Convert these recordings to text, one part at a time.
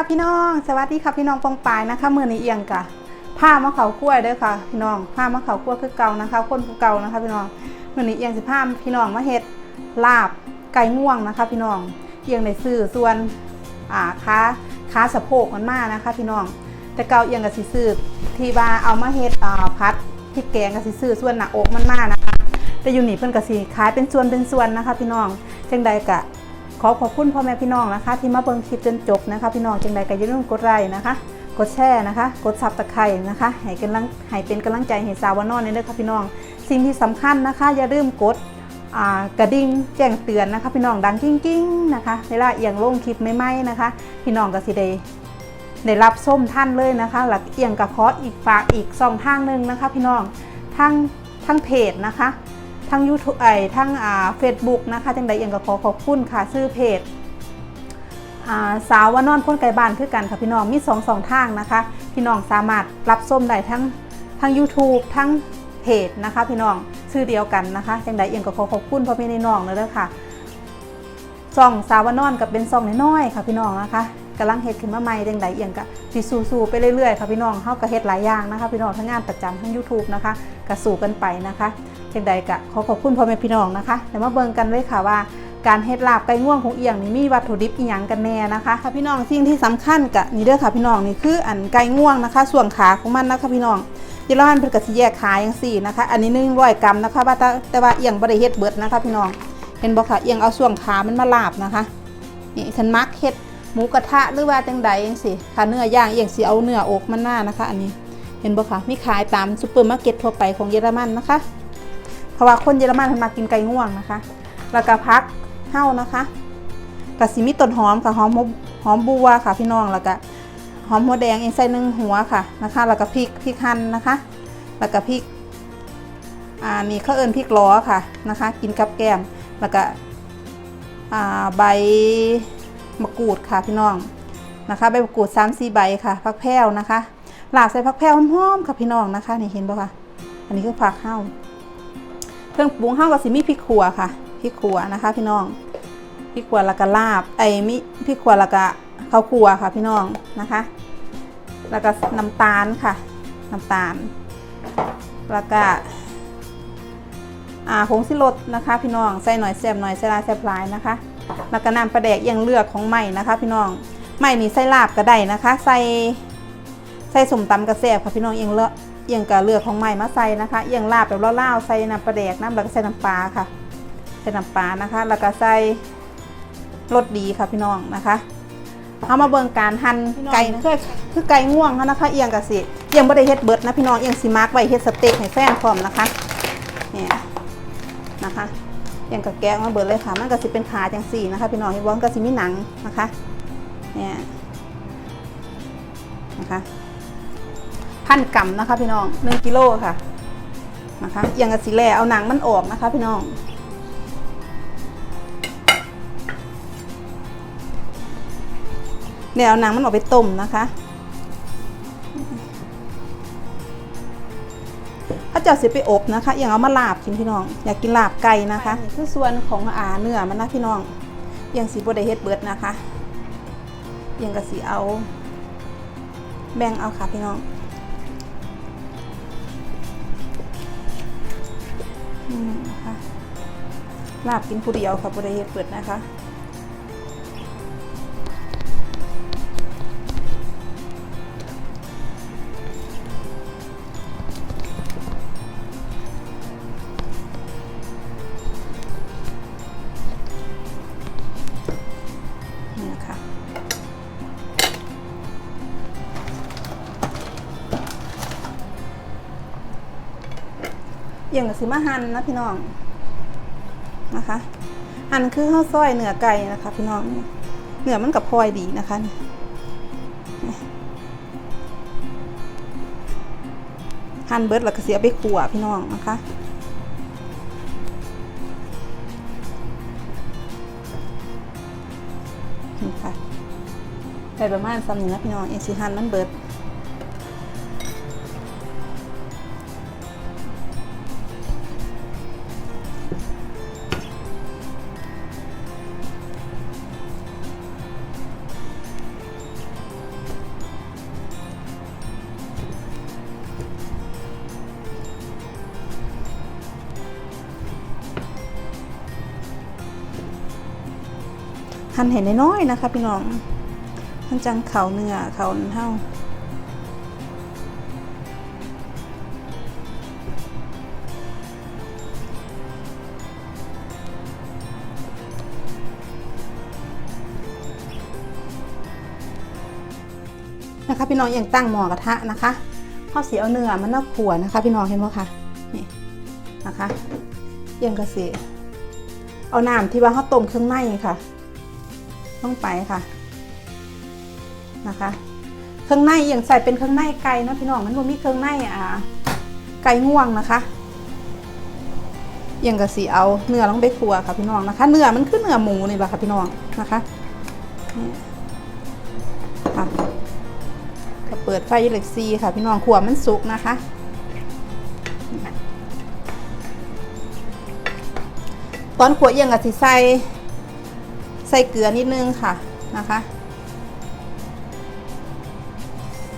ค่ะพี่น้อง สวัสดีค่ะพี่น้องปองปายนะคะมือในเอียงกะผ้ามะเขากล้วยเด้อค่ะ พี่น้องผ้ามะเขากล้วยคือเก่านะคะคนผู้เก่านะคะ พี่น้องมือในเอียงสิผ้าพี่น้องมาเฮ็ดลาบไก่ง่วงนะคะ พี่น้องเอียงในซื้อส่วนอ่าค้าค้าสะโพกมันมากนะคะ พี่น้อง แต่เก่าเอียงกับสิซื้อที่ว่าเอามาเฮ็ดอ่าพัดพริกแกงกับสิซื้อส่วนหน้าอกมันมากนะคะ แต่อยู่นี่เพิ่นก็สิขายเป็นส่วนเป็นส่วนนะคะ พี่น้องจังใดกะ ขอขอบคุณพ่อแม่พี่น้องนะคะ ที่มาเบิ่งคลิปจนจบนะคะ พี่น้องจังใดก็อย่าลืมกดไลค์นะคะ กดแชร์นะคะ กดซับตะไคร่นะคะให้กำลังให้เป็นกำลังใจให้สาววานอนในเด้อค่ะพี่น้อง สิ่งที่สำคัญนะคะ อย่าลืมกดกระดิ่งแจ้งเตือนนะคะ พี่น้องดังกิ้งๆนะคะเวลาเอียงลงคลิปใหม่ๆนะคะ พี่น้องก็สิได้ได้รับส้มท่านเลยนะคะ หลักเอียงกับคอสอีกฝากอีกสองทางหนึ่งนะคะ พี่น้องทั้งทั้งเพจนะคะ ทั้งยูทูบไอทั้งอ่าเฟซบุ๊กนะคะจังใดเอียงก็ขอขอบคุณค่ะชื่อเพจอ่าสาววานอนคนไกลบ้านคือกันค่ะพี่น้องมีสองสองทางนะคะ พี่น้องสามารถรับส้มได้ทั้งทั้ง YouTube ทั้งเพจนะคะ พี่น้องชื่อเดียวกันนะคะจังใดเอียงก็ขอขอบคุณพ่อแม่ในน้องเลยเด้อค่ะซ่องสาววานอนกับเป็นซ่องน้อยๆค่ะพี่น้องนะคะ กำลังเฮ็ดขึ้นมาใหม่จังใดเอียงก็สิสู้ๆไปเรื่อยๆค่ะพี่น้องเฮาก็เฮ็ดหลายอย่างนะคะพี่น้องทั้งงานประจำทั้ง YouTube นะคะก็สู้กันไปนะคะจังใดก็ขอขอบคุณพ่อแม่พี่น้องนะคะเดี๋ยวมาเบิ่งกันเลยค่ะว่าการเฮ็ดลาบไก่ง่วงของเอียงนี่มีวัตถุดิบอีหยังกันแน่นะคะค่ะพี่น้องสิ่งที่สำคัญกะนี่เด้อค่ะพี่น้องนี่คืออันไก่ง่วงนะคะ ส่วนขาของมันนะคะพี่น้องเยลอนเพิ่นก็สิแยกขาอย่างสี่นะคะ อันนี้100กรัมนะคะว่าแต่แต่ว่าเอียงบ่ได้เฮ็ดเบิดนะคะพี่น้องเห็นบ่ค่ะเอียงเอาส่วนขามันมาลาบนะคะนี่ฉันมักเฮ็ด หมูกระทะหรือว่าจังใดจังซี่ค่ะเนื้อย่างเองสิเอาเนื้ออกมันหน้านะคะ อันนี้เห็นบ่ค่ะมีขายตามซุปเปอร์มาร์เก็ตทั่วไปของเยอรมันนะคะ เพราะว่าคนเยอรมันเพิ่นมากินไก่ง่วงนะคะ แล้วก็พักเห่านะคะกะสิมีต้นหอมค่ะหอมหอมบัวค่ะพี่น้องแล้วก็หอมหัวแดงเองใส่หนึ่งหัวค่ะนะคะแล้วก็พริกพริกหั่นนะคะ แล้วก็พริกอ่านี่เขาเอิญพริกล้อค่ะนะคะ กินกับแก้มแล้วก็อ่าใบ มะกรูดค่ะพี่น้องนะคะใบมะกรูดสามสี่ใบค่ะผักแพรวนะคะหลาบใส่ผักแพรวหอมๆค่ะพี่น้องนะคะนี่เห็นปะคะอันนี้คือผักเห่าเครื่องปรุงเฮาก็สิมีพริกขัวค่ะพริกขัวนะคะ พี่น้องพริกขัวแล้วก็ลาบไอ้มิพริกขัวแล้วก็ข้าวขัวค่ะพี่น้องนะคะ แล้วก็น้ำตาลค่ะน้ำตาล แล้วก็อ่าผงสิรสนะคะ พี่น้องใส่หน่อยแซ่บหน่อยใส่ลายแซ่บลายนะคะ แล้วก็น้ำปลาแดกอย่างเลือกของใหม่นะคะ พี่น้องใหม่นี่ใส่ลาบก็ได้นะคะ ใส่ใส่สมตำกระแซ่บค่ะพี่น้องเอียงเลอะเอียงกับเลือกของใหม่มาใส่นะคะเอียงลาบแบบเล่าวๆใส่น้ำปลาแดกน้ำแล้วก็ใส่น้ำปลาค่ะ ใส่น้ำปลานะคะ แล้วก็ใส่รสดีค่ะพี่น้องนะคะเอามาเบิ่งการหั่นไก่คือคือไก่ง่วงเขานะคะเอียงกับสิเอียงบ่ได้เฮ็ดเบิดนะพี่น้องเอียงสิมาร์กไว้เฮ็ดสเต็กให้แฟนพร้อมนะคะเนี่ยนะคะเอียงกับแกะมาเบิดเลยค่ะ มันก็สิเป็นขาจังสี่นะคะ พี่น้องเห็นบ่มันก็สิมีหนังนะคะ เนี่ยนะคะพันกรัมนะคะ พี่น้องหนึ่งกิโลค่ะนะคะเอียงกับสิแลเอาหนังมันออกนะคะ พี่น้องเดี๋ยเอาหนังมันออกไปต้มนะคะ ถ้าเจ้าสีไปอบนะคะ อย่างเอามาลาบกินพี่น้อง อยากกินลาบไก่นะคะนี่คือส่วนของอาเนื้อมันนะพี่น้องอย่างสีบไดเฮ็ดเบิดนะคะอย่างกะสีเอา แบ่งเอาค่ะพี่น้องอืมนะคะลาบกินผู้เดียวค่ะบไดเฮ็ดเบิดนะคะ อย่างกับสิมาหั่นนะพี่น้องนะคะหั่นคือข้าวซอยเนื้อไก่นะคะ พี่น้องเนื้อมันกับพลอยดีนะคะนี่หั่นเบิร์ดแล้วก็เสียไปขัวพี่น้องนะคะนี่ค่ะได้ประมาณซ้ำนี้นะพี่น้องเองสิหันมันเบิด หั่นเห็นน้อยๆนะคะ พี่น้องมันจังเขาเนื้อเขาเท่านะคะพี่น้องยังตั้งหม้อกระทะนะคะข้าวสีเอาเนื้อมันน่าขัวนะคะ พี่น้องเห็นไหมคะนี่นะคะยังกระสีเอาน้ำที่ว่าเขาต้มเครื่องในค่ะ ต้องไปค่ะนะคะ เครื่องในอย่างใส่เป็นเครื่องในไก่เนาะพี่น้องมันบ่มีเครื่องในอ่าไก่ง่วงนะคะอย่างกะสีเอาเนื้อลงไปครัวค่ะพี่น้องนะคะ เนื้อมันคือเนื้อหมูนี่แหละค่ะพี่น้องนะคะค่ะก็เปิดไฟเล็กซีค่ะพี่น้องขัวมันสุกนะคะ ตอนขัวเอียงกับสีใส่ ใส่เกลือนิดนึงค่ะนะคะ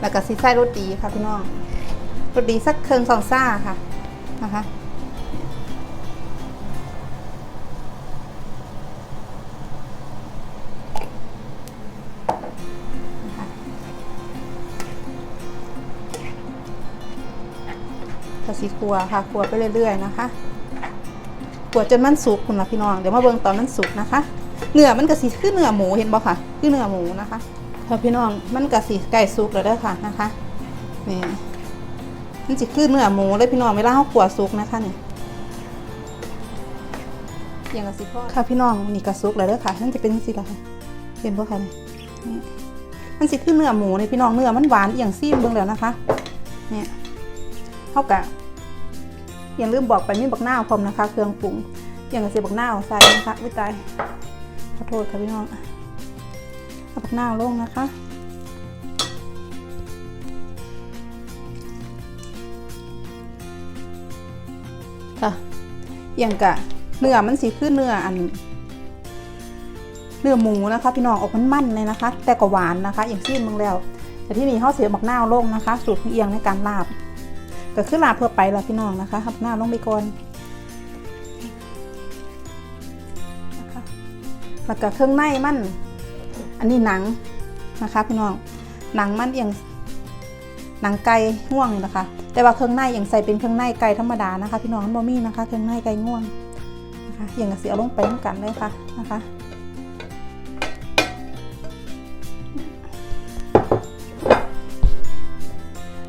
แล้วก็สีใส่รสดีค่ะพี่น้องรสดีสักเครื่องสองซ่าค่ะนะคะนะคะก็สีครัวค่ะครัวไปเรื่อยๆนะคะครัวจนมันสุกคุณละพี่น้อง เดี๋ยวมาเบิ่งตอนมันสุกนะคะ เนื้อมันก็สีคือเนื้อหมูเห็นบ่ค่ะ คือเนื้อหมูนะคะค่ะพี่น้องมันก็สีไก่สุกแล้วเด้อค่ะนะคะนี่มันสิคือเนื้อหมูเลยพี่น้องเวลาเขาขัวสุกนะคะเนี่ยอย่างกับสิพ่อค่ะพี่น้องนี่ก็สุกแล้วเด้อค่ะมันจะเป็นสิละค่ะเห็นบ่ค่ะเนี่ยนี่มันสิคือเนื้อหมูเลยพี่น้องเนื้อมันหวานอหย่างซีมเบิ่งแล้วนะคะเนี่ยเท่ากับอย่าลืมบอกไปมีบักหน้าวพร้อมนะคะ เครื่องปรุงอย่างกับเสียบักหน้าวใส่นะคะวิตายข อโทษค่ะพี่น้องเอาปักหน้าลงนะคะค่ะอย่างกะเนื้อมันสีคือเนื้ออันเนื้อหมูนะคะ พี่น้องออกมันมันๆเลยนะคะ แต่ก็หวานนะคะอย่างที่มึงแล้ว แต่ที่นี่เขาเสียบักหน้าลงนะคะ สูตรของเอียงในการลาบ ก็คือลาบเพื่อไปละพี่น้องนะคะหับหน้าลงไปก่อน แล้วก็เครื่องในมัน อันนี้หนังนะคะพี่น้อง หนังมันเอียงหนังไก่ง่วงนี่นะคะ แต่ว่าเครื่องในอย่างใส่เป็นเครื่องในไก่ธรรมดานะคะ พี่น้องมันบมีนะคะ เครื่องในไก่ง่วงนะคะอย่างกับเสียลงไปน้ำกันเลยค่ะนะคะ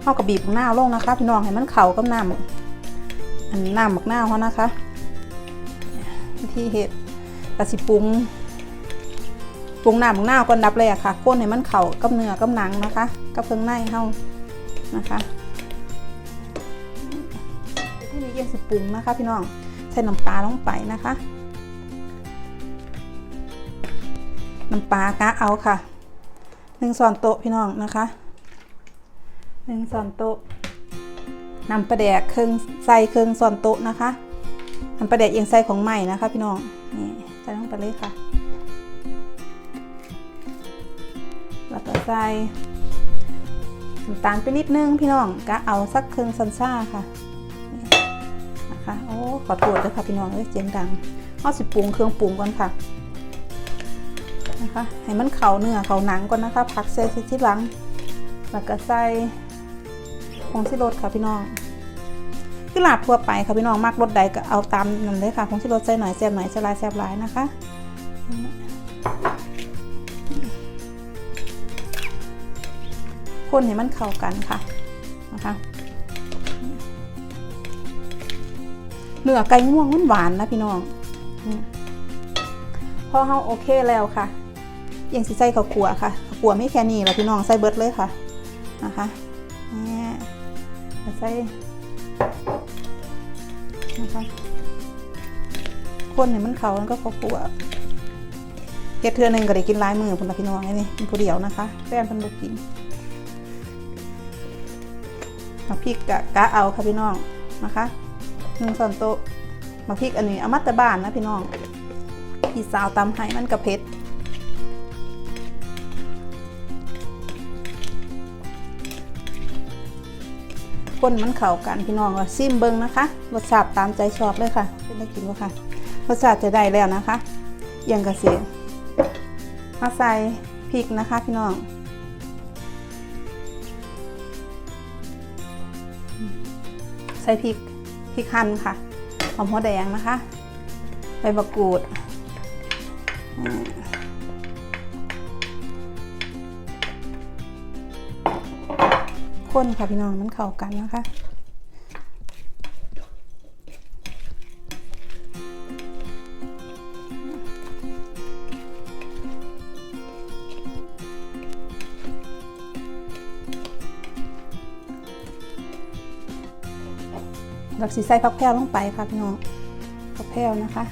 เอากระบีบหน้าลงนะคะ พี่น้องให้มันเข่ากับน้ำอันน้ำหมักหน้าเขานะคะวิธีเห็ดกระสิปรุง ปรุงน้ำของหน้าก่อนดับเลยอะค่ะข้นให้มันเข่ากับเนื้อกับหนังนะคะ กับเครื่องในเฮานะคะที่นี้ยังสิปรุงนะคะ พี่น้องใส่น้ำปลาลงไปนะคะน้ำปลากะเอาค่ะหนึ่งส่วนโต๊ะพี่น้องนะคะหนึ่งส่วนโต๊ะน้ำปลาแดกเครื่องใส่เครื่องส่วนโต๊ะนะคะน้ำปลาแดกเอียงใส่ของใหม่นะคะ พี่น้องนี่ใส่ลงไปเลยค่ะ แล้วก็ใส่น้ำตาลไปนิดนึงพี่น้องก็เอาสักครึ่งซันซ่าค่ะนะคะโอ้ขอโทษด้วยค่ะพี่น้องเอ้ยเสียงดังเอาสิปรุงเครื่องปรุงก่อนค่ะนะคะให้มันเข่าเนื้อเข่าหนังก่อนนะคะพักใส่ที่หลังแล้วก็ใส่ผงชิรสค่ะพี่น้องคือลาบทั่วไปค่ะพี่น้องมากรสใดก็เอาตามนั่นเลยค่ะผงชิรสใส่หน่อยแซ่บหน่อยใส่ลายแซ่บลายนะคะ คนให้มันเข้ากันค่ะนะคะเนื้อไก่ง่วงมันหวานนะพี่น้องพอเฮาโอเคแล้วค่ะยังสิใส่ข้าวขัวค่ะข้าวขัวไม่แค่นี้แล้วพี่น้องใส่เบิดเลยค่ะนะคะนี่แล้วใส่นะคะคนให้มันเขาแล้วก็ข้าวขัวเฮ็ดเทื่อหนึงก็ได้กินหลายมือพุ่นละพี่น้องไอ้นี่เป็นผู้เดียวนะคะแฟนเพิ่นบ่กิน มาพริกกะกะเอาค่ะพี่น้องนะคะหนึ่งส่วนโต๊ะมาพริกอันนี้เอามาแต่บ้านนะพี่น้องพี่สาวตำให้มันกระเผ็ดคนมันเข้ากันพี่น้องว่าซิมเบิงนะคะรสชาติตามใจชอบเลยค่ะเป็นได้กินว่าค่ะรสชาติจะได้แล้วนะคะยังกระเสียมาใส่พริกนะคะพี่น้อง ใส่พริกพริกหั่นค่ะหอมหัวแดงนะคะใบมะกรูดข้นค่ะพี่น้องมันเข้ากันนะคะ เราสีใส่ผักแพรวลงไปค่ะพี่น้องผักแพรวนะคะ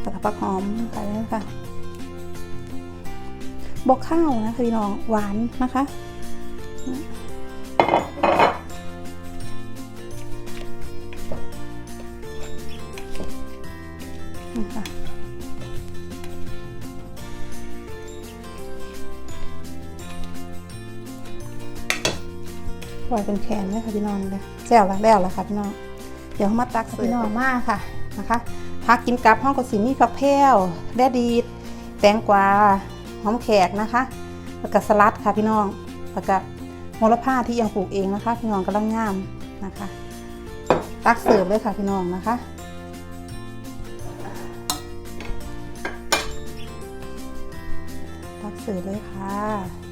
แล้วก็ผักหอมลงไปแลยค่ะบอกข้าวนะคะพี่น้องหวานนะคะนี่ อยเป็นแขนเลยค่ะพี่น้องเลยแจ่วแล้วแล้วแล้วค่ะพี่น้องเดี๋ยวมาตักใส่พี่น้องมาค่ะนะคะพักกินกับห้องกสิมีผักแพรวแดดดีดแตงกวาหอมแขกนะคะแล้วก็สลัดค่ะพี่น้องแล้วก็โหระพาที่ยังปลูกเองนะคะ พี่น้องกำลังงามนะคะ ตักเสิร์ฟเลยค่ะพี่น้องนะคะตักเสิร์ฟเลยค่ะ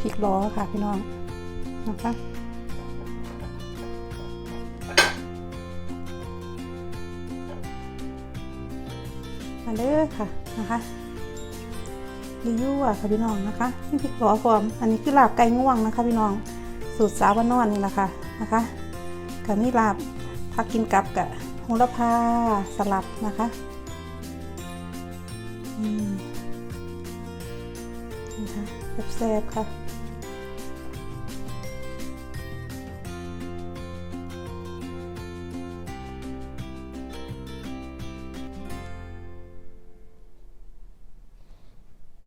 พริกล้อค่ะพี่น้องนะคะมาเด้อค่ะนะคะรีวิวอะค่ะพี่น้องนะคะนี่พริกล้อฟอมอันนี้คือลาบไก่ง่วงนะคะพี่น้องสูตรสาวบ้านอนนี่แหละค่ะนะคะกับนี่ลาบพักกินกับกับโหระพาสลัดนะคะอืมนี่ค่ะแซ่บๆค่ะ